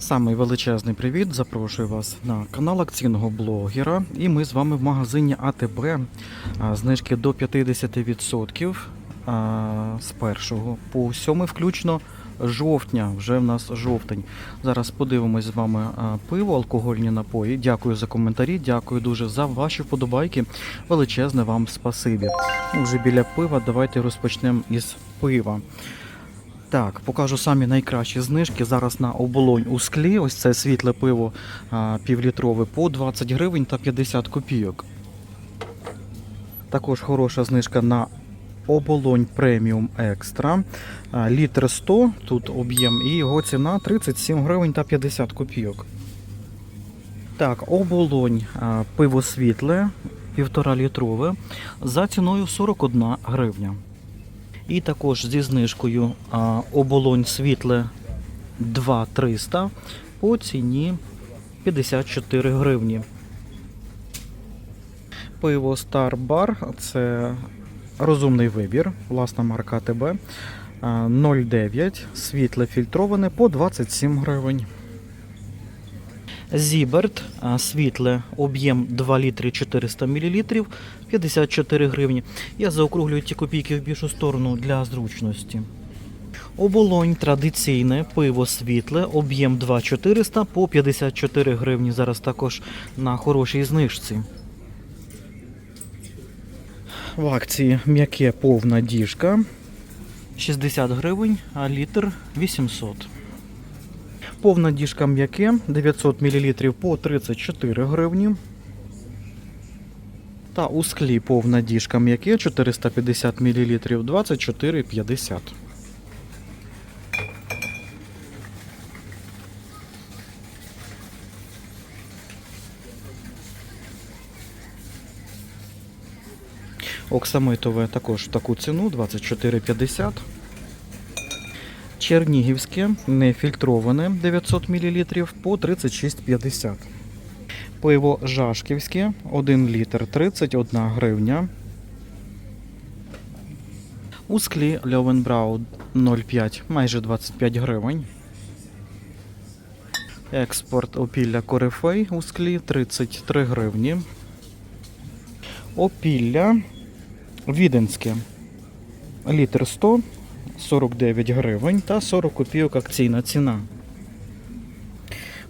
Самий величезний привіт. Запрошую вас на канал акційного блогера. І ми з вами в магазині АТБ. Знижки до 50% з 1 по 7 включно жовтня. Вже в нас жовтень. Зараз подивимось з вами пиво, алкогольні напої. Дякую за коментарі, дякую дуже за ваші вподобайки. Величезне вам спасибі. Вже біля пива. Давайте розпочнемо із пива. Так, покажу самі найкращі знижки. Зараз на оболонь у склі. Ось це світле пиво півлітрове по 20 гривень та 50 копійок. Також хороша знижка на оболонь преміум екстра. Літр 100, тут об'єм, і його ціна 37 гривень та 50 копійок. Так, оболонь пиво світле, півтора літрове, за ціною 41 гривня. І також зі знижкою оболонь світле 2300 по ціні 54 гривні. Пиво Star Bar це розумний вибір, власна марка АТБ. 0,9 світле фільтроване по 27 гривень. Зіберт світле об'єм 2 літри 400 мл 54 гривні. Я заокруглюю ті копійки в більшу сторону для зручності. Оболонь традиційне, пиво світле, об'єм 2,400 по 54 гривні. Зараз також на хорошій знижці. В акції м'яке повна діжка 60 гривень, а літр 800. Повна діжка м'яке 900 мл по 34 гривні. Та у склі повна діжка м'яке 450 мл 24,50. Оксамитове також в таку ціну 24,50. Чернігівське нефільтроване 900 мл по 36,50. Пиво Жашківське 1 літр 31 гривня. У склі Льовенбрау 0,5 майже 25 гривень. Експорт опілля Корифей у склі 33 гривні. Опілля Віденське літр 100 49 гривень та 40 копійок акційна ціна.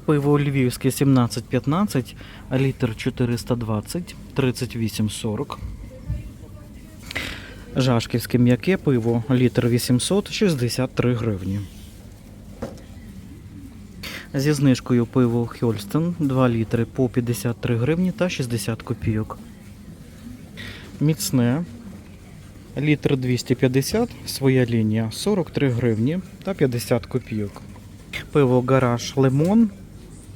Пиво Львівське 17,15, літр 420, 38,40. Жашківське м'яке пиво, літр 800, 63 гривні. Зі знижкою пиво Хьольстен 2 літри по 53 гривні та 60 копійок. Міцне Літр 250, своя лінія 43 гривні та 50 копійок. Пиво Гараж Лимон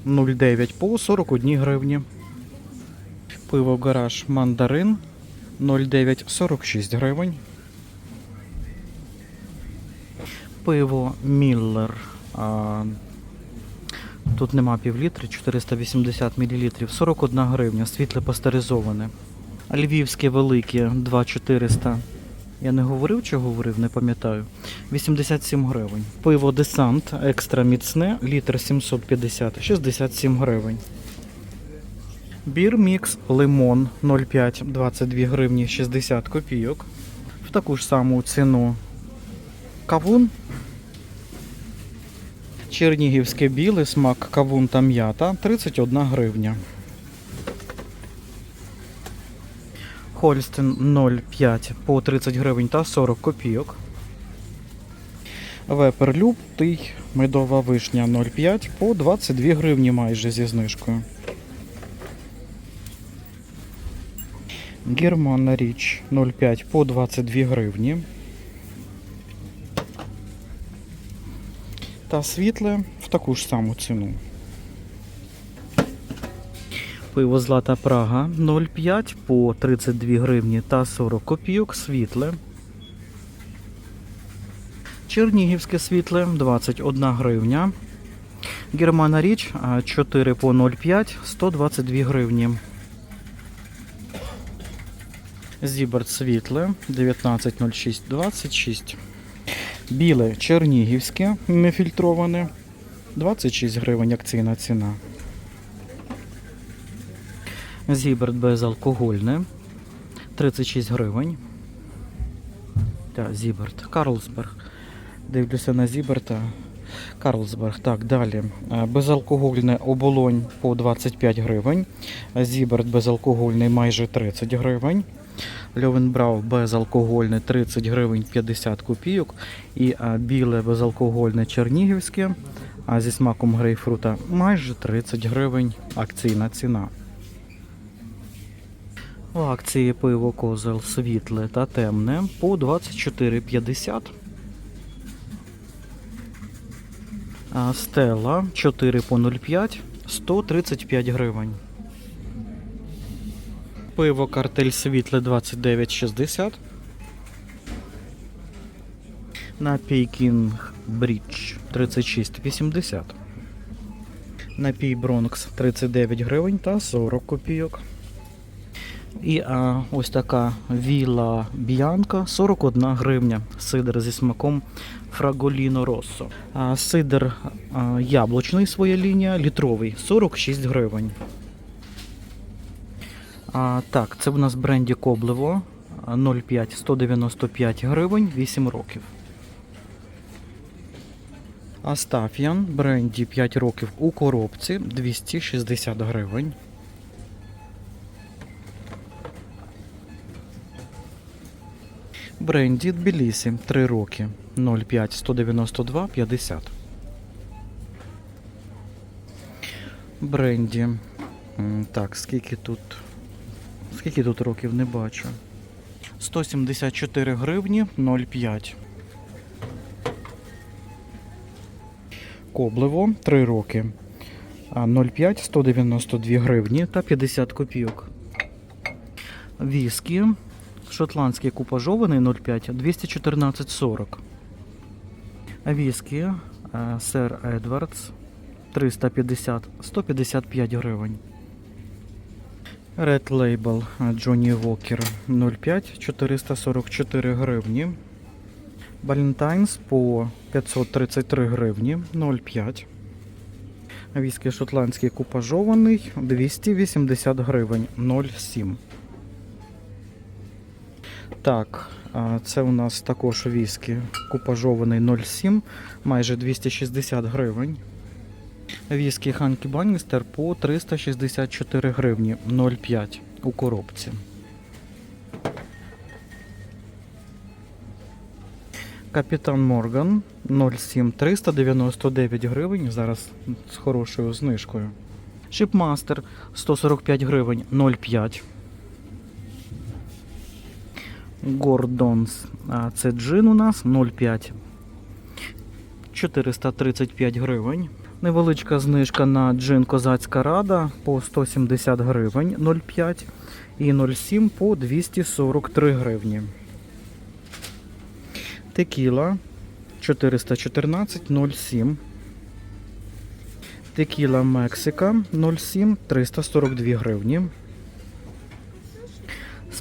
0,9 по 41 гривні. Пиво Гараж Мандарин 0,9 46 гривень. Пиво Міллер. Тут нема півлітри, 480 мл, 41 гривня, світле пастеризоване. Львівське велике 2400. Я не говорив, чи говорив, не пам'ятаю. 87 гривень. Пиво Десант екстра міцне, літр 750, 67 гривень. Бір мікс лимон 0,5, 22 гривні 60 копійок. В таку ж саму ціну кавун. Чернігівське біле, смак кавун та м'ята 31 гривня. Хольстен 0,5 по 30 гривень та 40 копійок. Вепер лютий, медова вишня 0,5 по 22 гривні майже зі знижкою. Германа річ 0,5 по 22 гривні. Та світле в таку ж саму ціну. Пиво Злата Прага 0,5 по 32 гривні та 40 копійок світле. Чернігівське світле 21 гривня. Германа Річ 4 по 0,5 122 гривні. Зіберт світле 19,06 26. Біле чернігівське нефільтроване 26 гривень акційна ціна. Зіберт безалкогольне 36 гривень. Так, Зіберт. Карлсберг. Дивлюся на Зіберта. Карлсберг. Так, далі. Е, Безалкогольне оболонь по 25 гривень. Зіберт безалкогольний майже 30 гривень. Льовенбрау безалкогольне 30 гривень 50 копійок. І а, біле безалкогольне чернігівське а зі смаком грейпфрута майже 30 гривень акційна ціна. У акції пиво козел світле та темне по 24,50. А Стела 4 по 0,5 135 гривень. Пиво картель світле 29,60. Напій Кінг Брідж 36,80. Напій Бронкс 39 гривень та 40 копійок. І а, ось така віла Б'янка 41 гривня. Сидр зі смаком Фраголіно Россо. А, сидр а, яблучний своя лінія, літровий 46 гривень. А, так, це в нас бренді Коблево 0,5 195 гривень 8 років. Астаф'ян бренді 5 років у коробці 260 гривень. Бренді Тбілісі 3 роки 0,5 192 50. Бренді. Так, скільки тут. Скільки тут років не бачу. 174 гривні 0,5. Коблево 3 роки. 0,5 192 гривні та 50 копійок. Віскі шотландський купажований 0,5 214,40. Віскі е, Сер Едвардс 350 155 гривень. Red Label Джонні Вокер 0,5 444 гривні. Valentine's по 533 гривні 0,5. Віскі шотландський купажований 280 гривень 0,7. Так, це у нас також віскі купажований 0,7, майже 260 гривень. Віскі Ханкі Банністер по 364 гривні 0,5 у коробці. Капітан Морган 0,7 399 гривень. Зараз з хорошою знижкою. Шипмастер 145 гривень 0,5. Гордонс. А це джин у нас 0,5. 435 гривень. Невеличка знижка на джин Козацька Рада по 170 гривень 0,5 і 0,7 по 243 гривні. Текіла 414 0,7. Текіла Мексика 0,7 342 гривні.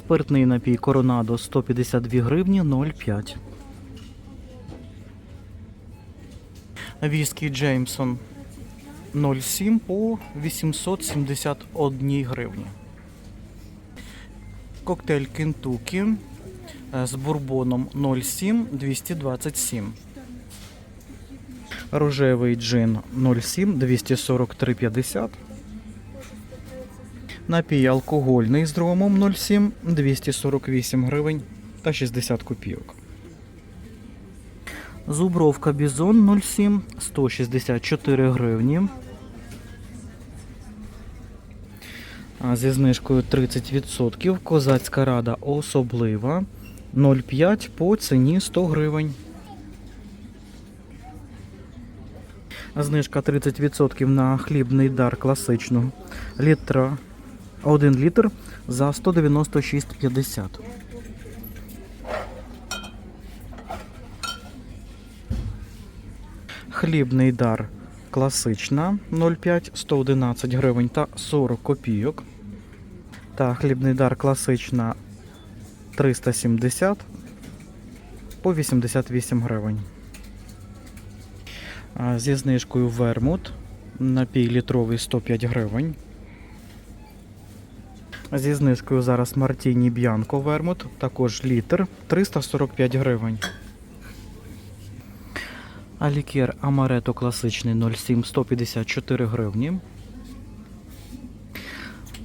Спиртний напій Коронадо 152 гривні 0,5. Віскі Джеймсон 0,7 по 871 гривні. Коктейль Кентукі з бурбоном 0,7 227. Рожевий джин 0,7 243,50. Напій алкогольний з ромом 0,7 248 гривень та 60 копійок. Зубровка Бізон 0,7 164 гривні. Зі знижкою 30% Козацька рада особлива 0,5 по ціні 100 гривень. Знижка 30% на хлібний дар класичну. Літра 1 літр за 196,50. Хлібний дар класична 0,5 111 гривень та 40 копійок. Та хлібний дар класична 370 по 88 гривень. Зі знижкою вермут. Напій літровий 105 гривень. Зі знижкою зараз Мартіні Б'янко Вермут, також літр 345 гривень. А лікер Амарето класичний 07 154 гривні.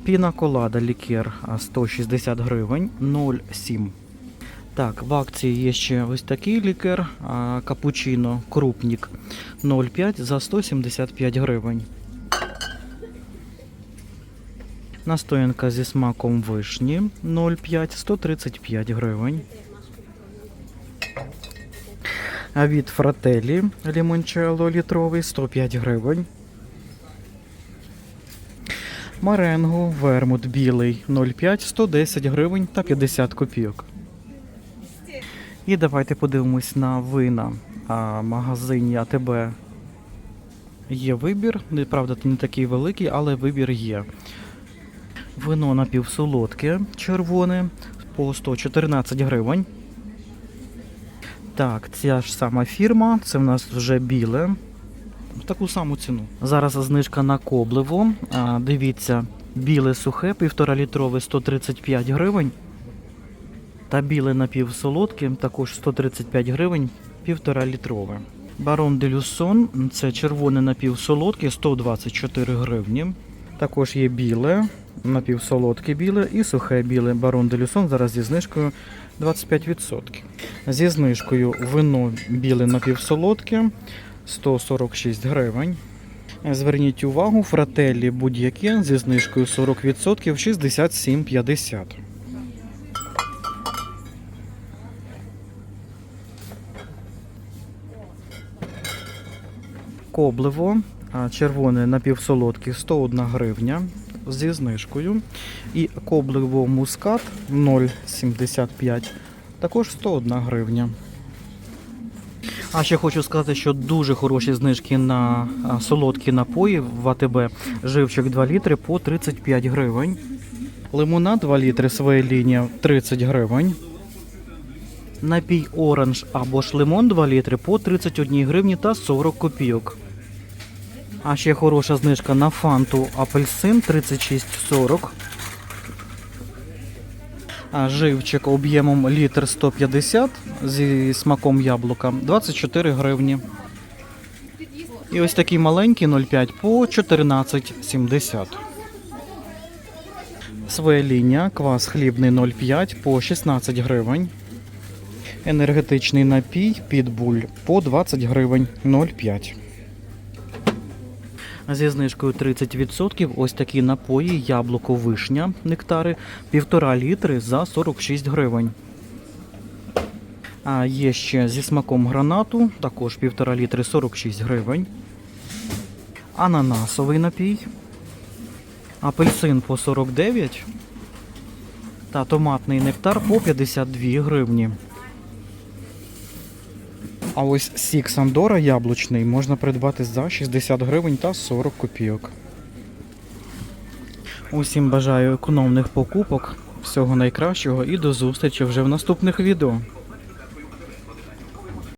Піна колада лікер 160 гривень 0,7. Так, в акції є ще ось такий лікер капучино крупнік 0,5 за 175 гривень. Настоянка зі смаком вишні 0,5 135 гривень. А від фрателі лімончелло літровий 105 гривень. Маренго вермут білий 0,5 110 гривень та 50 копійок. І давайте подивимось на вина. А, магазині АТБ є вибір. Правда, не такий великий, але вибір є. Вино напівсолодке, червоне по 114 гривень. Так, ця ж сама фірма, це в нас вже біле. В таку саму ціну. Зараз знижка на кобливо. А, дивіться, біле сухе, 1,5 літрове 135 гривень. Та біле напівсолодке, також 135 гривень, 1,5 літрове. Барон де Люсон, це червоне напівсолодке, 124 гривні. Також є біле, напівсолодке біле і сухе біле. Барон де Люсон зараз зі знижкою 25%. Зі знижкою вино біле напівсолодке 146 гривень. Зверніть увагу, фрателі будь-яке зі знижкою 40% 67,50. Коблево, червоне напівсолодке 101 гривня зі знижкою. І коблево мускат 0,75 також 101 гривня. А ще хочу сказати, що дуже хороші знижки на солодкі напої в АТБ. Живчик 2 літри по 35 гривень. Лимонад 2 літри своя лінія 30 гривень. Напій оранж або ж лимон 2 літри по 31 гривні та 40 копійок. А ще хороша знижка на фанту апельсин 36,40. А живчик об'ємом літр 150 зі смаком яблука 24 гривні. І ось такий маленький 0,5 по 14,70. Своя лінія, квас хлібний 0,5 по 16 гривень. Енергетичний напій підбуль по 20 гривень 0,5. Зі знижкою 30% ось такі напої, яблуко вишня, нектари, 1,5 літри за 46 гривень. А є ще зі смаком гранату, також 1,5 літри 46 гривень. Ананасовий напій. Апельсин по 49 та томатний нектар по 52 гривні. А ось сік Сандора яблучний можна придбати за 60 гривень та 40 копійок. Усім бажаю економних покупок, всього найкращого і до зустрічі вже в наступних відео.